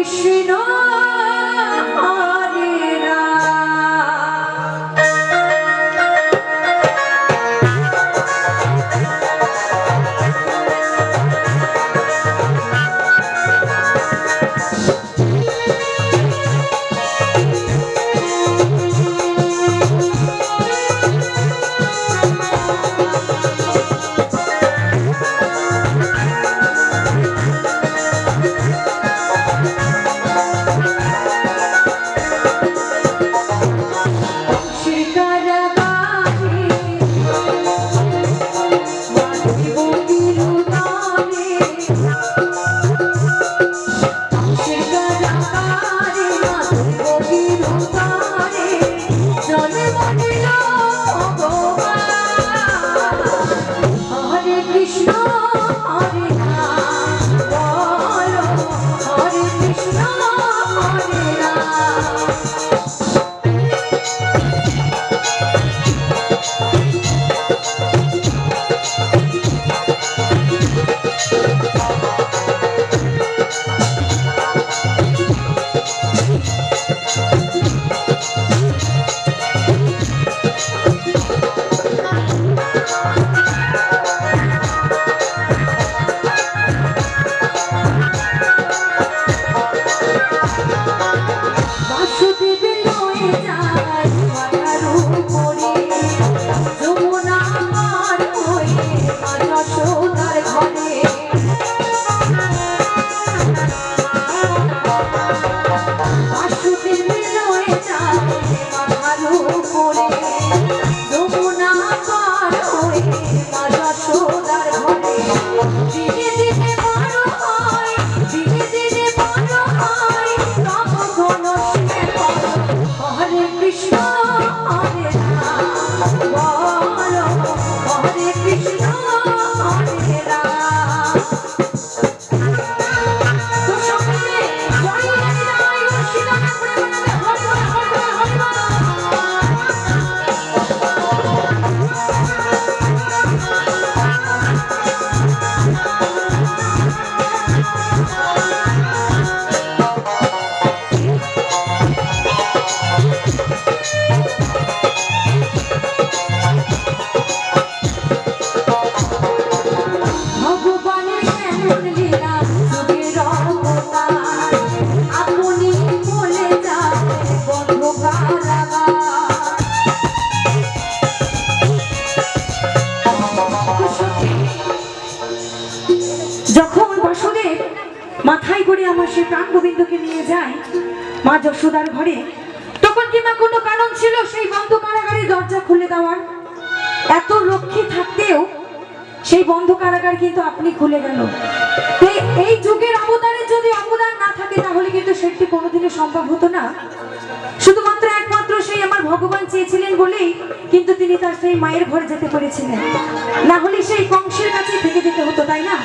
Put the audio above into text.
কৃষ্ণ কৃষ্ণ হরে নিয়ে যায় মা যশোদার ঘরে। তখন কি মা কোনো কারণ ছিল সেই বন্ধ কারাগারের দরজা খুলে দেওয়ার? এত লক্ষ্মী থাকতেও সেই বন্ধ কারাগার কিন্তু আপনি খুলে গেল। এই- যুগের অবদানের যদি অবদান না থাকে, তাহলে কিন্তু সেটি কোনোদিনও সম্ভব হতো না। শুধুমাত্র একমাত্র সেই আমার ভগবান চেয়েছিলেন বলেই কিন্তু তিনি তার সেই মায়ের ঘরে যেতে পেরেছিলেন। না হলে সেই কংসের কাছে থেকে যেতে হতো, তাই না?